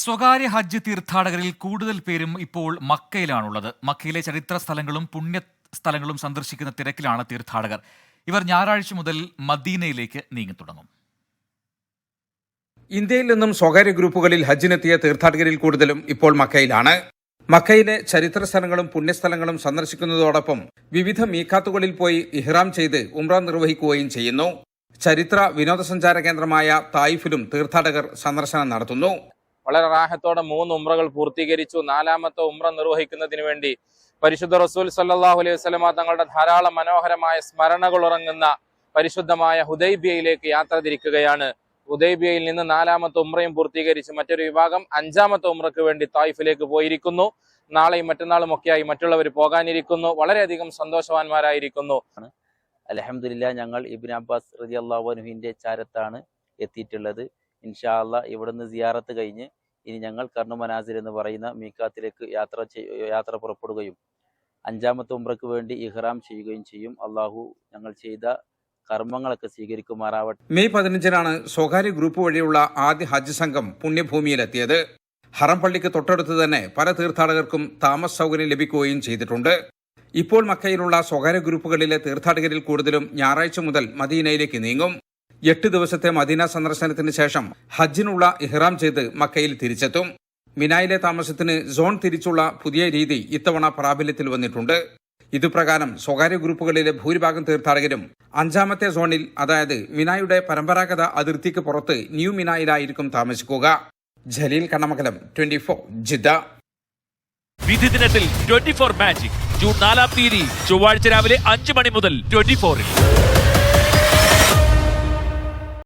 സ്വകാര്യ ഹജ്ജ് തീർത്ഥാടകരിൽ കൂടുതൽ പേരും ഇപ്പോൾ മക്കയിലാണുള്ളത്. മക്കയിലെ ചരിത്ര സ്ഥലങ്ങളും പുണ്യ സ്ഥലങ്ങളും സന്ദർശിക്കുന്ന തിരക്കിലാണ് തീർത്ഥാടകർ. ഇവർ ഞായറാഴ്ച മുതൽ മദീനയിലേക്ക് നീങ്ങി തുടങ്ങും. ഇന്ത്യയിൽ നിന്നും സ്വകാര്യ ഗ്രൂപ്പുകളിൽ ഹജ്ജിനെത്തിയ തീർത്ഥാടകരിൽ കൂടുതലും ഇപ്പോൾ മക്കയിലാണ്. മക്കയിലെ ചരിത്ര സ്ഥലങ്ങളും പുണ്യസ്ഥലങ്ങളും സന്ദർശിക്കുന്നതോടൊപ്പം വിവിധ മീക്കാത്തുകളിൽ പോയി ഇഹ്റാം ചെയ്ത് ഉംറ നിർവഹിക്കുകയും ചെയ്യുന്നു. ചരിത്ര വിനോദസഞ്ചാര കേന്ദ്രമായ തായിഫിലും തീർത്ഥാടകർ സന്ദർശനം നടത്തുന്നു. വളരെ റാഹത്തോടെ മൂന്ന് ഉമ്രകൾ പൂർത്തീകരിച്ചു. നാലാമത്തെ ഉമ്ര നിർവഹിക്കുന്നതിന് വേണ്ടി പരിശുദ്ധ റസൂൽ സല്ലാഹു അലൈഹി വസ്ലമ തങ്ങളുടെ ധാരാളം മനോഹരമായ സ്മരണകൾ ഉറങ്ങുന്ന പരിശുദ്ധമായ ഹുദൈബിയയിലേക്ക് യാത്ര തിരിക്കുകയാണ്. ഹുദൈബിയയിൽ നിന്ന് നാലാമത്തെ ഉമ്രയും പൂർത്തീകരിച്ച് മറ്റൊരു വിഭാഗം അഞ്ചാമത്തെ ഉംറയ്ക്ക് വേണ്ടി തായിഫിലേക്ക് പോയിരിക്കുന്നു. നാളെയും മറ്റന്നാളും ഒക്കെയായി മറ്റുള്ളവർ പോകാനിരിക്കുന്നു. വളരെയധികം സന്തോഷവാന്മാരായിരിക്കുന്നു. അലഹമില്ല ഞങ്ങൾ ഇബിൻ അബ്ബാസ് റതി അള്ളാഹുനുഹിന്റെ ചാരത്താണ് എത്തിയിട്ടുള്ളത്. ഇൻഷാ അല്ലാ ഇവിടുന്ന് സിയാറത്ത് കഴിഞ്ഞ് ഇനി ഞങ്ങൾ കർണു മനാസിർ എന്ന് പറയുന്ന മീക്കാത്തിലേക്ക് യാത്ര യാത്ര പുറപ്പെടുകയും അഞ്ചാമത്തെ ഉംറയ്ക്ക് വേണ്ടി ഇഹ്റാം ചെയ്യുകയും ചെയ്യും. അള്ളാഹു ഞങ്ങൾ ചെയ്ത കർമ്മങ്ങളൊക്കെ സ്വീകരിക്കുമാറാവട്ടെ. മെയ് പതിനഞ്ചിനാണ് സ്വകാര്യ ഗ്രൂപ്പ് വഴിയുള്ള ആദ്യ ഹജ്ജ് സംഘം പുണ്യഭൂമിയിലെത്തിയത്. ഹറം പള്ളിക്ക് തൊട്ടടുത്ത് തന്നെ പല തീർത്ഥാടകർക്കും താമസ സൗകര്യം ലഭിക്കുകയും ചെയ്തിട്ടുണ്ട്. ഇപ്പോൾ മക്കയിലുള്ള സ്വകാര്യ ഗ്രൂപ്പുകളിലെ തീർത്ഥാടകരിൽ കൂടുതലും ഞായറാഴ്ച മുതൽ മദീനയിലേക്ക് നീങ്ങും. എട്ട് ദിവസത്തെ മദീന സന്ദർശനത്തിന് ശേഷം ഹജ്ജിനുള്ള ഇഹ്റാം ചെയ്ത് മക്കയിൽ തിരിച്ചെത്തും. മിനായിലെ താമസത്തിന് സോൺ തിരിച്ചുള്ള പുതിയ രീതി ഇത്തവണ പ്രാബല്യത്തിൽ വന്നിട്ടുണ്ട്. ഇതുപ്രകാരം സ്വകാര്യ ഗ്രൂപ്പുകളിലെ ഭൂരിഭാഗം തീർത്ഥാടകരും അഞ്ചാമത്തെ സോണിൽ അതായത് മിനായുടെ പരമ്പരാഗത അതിർത്തിക്ക് പുറത്ത് ന്യൂ മിനായിലായിരിക്കും താമസിക്കുക. Jaleel Kannamangalam twenty four Jeddah. വിധി ദിനത്തിൽ ട്വന്റി ഫോർ മാജിക് ജൂൺ നാലാം തീയതി ചൊവ്വാഴ്ച രാവിലെ അഞ്ച് മണി മുതൽ ട്വന്റി ഫോറിൽ